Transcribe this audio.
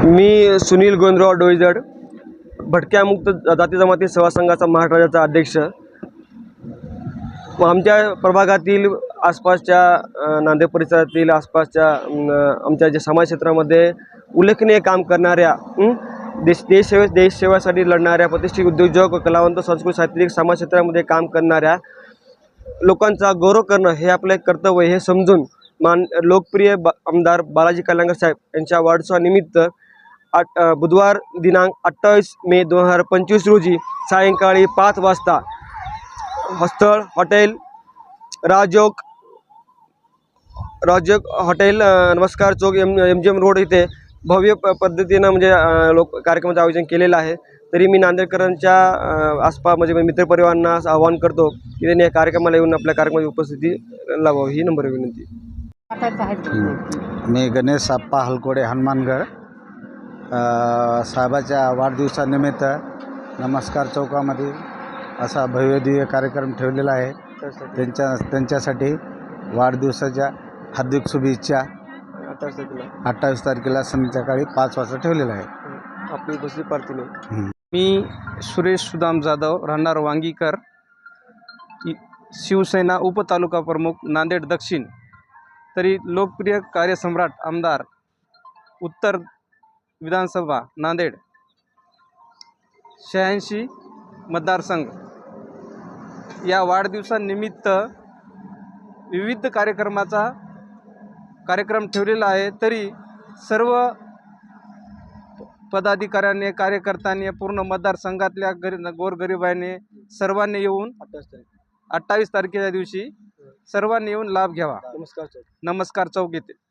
मी सुनील गोंदराव डोईजड भटक्या मुक्त जाती जमाती सेवा संघाचा अध्यक्ष. व आमच्या प्रभागातील आसपासच्या नांदेड परिसरातील आसपासच्या आमच्या जे समाज क्षेत्रामध्ये उल्लेखनीय काम करणाऱ्या देश देशसेवे देशसेवासाठी लढणाऱ्या प्रतिष्ठित उद्योजक कलावंत सांस्कृतिक साहित्यिक समाज क्षेत्रामध्ये काम करणाऱ्या लोकांचा गौरव करणं हे आपलं एक कर्तव्य हे समजून मान लोकप्रिय बा आमदार बालाजी कल्याणकर साहेब यांच्या वाढदिवसानिमित्त आठ बुधवार दिनांक अठ्ठावीस मे दोन हजार पंचवीस रोजी सायंकाळी पाच वाजता स्थळ हॉटेल राजयोग राजयोग हॉटेल नमस्कार चौक M M G M road इथे भव्य प पद्धतीनं म्हणजे लोक कार्यक्रमाचं आयोजन केलेलं आहे. तरी मी नांदेडकरांच्या आसपास म्हणजे मित्रपरिवारांना आवाहन करतो की त्यांनी या कार्यक्रमाला येऊन आपल्या कार्यक्रमाची उपस्थिती लावावी. ही नंबर विनंती. मी गणेश आप्पा हलकोडे हनुमानगड. साहेबाच्या वाढदिवसानिमित्त नमस्कार चौकामध्ये असा भव्यदिव्य कार्यक्रम ठेवलेला आहे. त्यांच्या त्यांच्यासाठी वाढदिवसाच्या हार्दिक शुभेच्छा अठ्ठावीस तारखेला संध्याकाळी पाच वाजता ठेवलेला आहे. आपली उपस्थिती पार्टीने मी सुरेश सुदाम जाधव राहणार वांगीकर शिवसेना उपतालुका प्रमुख नांदेड दक्षिण. तरी लोकप्रिय कार्यसम्राट आमदार उत्तर विधानसभा नांदेड. शहाऐंशी मतदारसंघ. या वाढदिवसानिमित्त विविध कार्यक्रमाचा कार्यक्रम ठेवलेला आहे. तरी सर्व पदाधिकाऱ्यांनी कार्यकर्त्यांनी पूर्ण मतदारसंघातल्या गरी गोरगरिबांनी सर्वांनी येऊन अठ्ठावीस तारखेच्या दिवशी सर्वांनी येऊन लाभ घ्यावा. नमस्कार नमस्कार चौक येथे.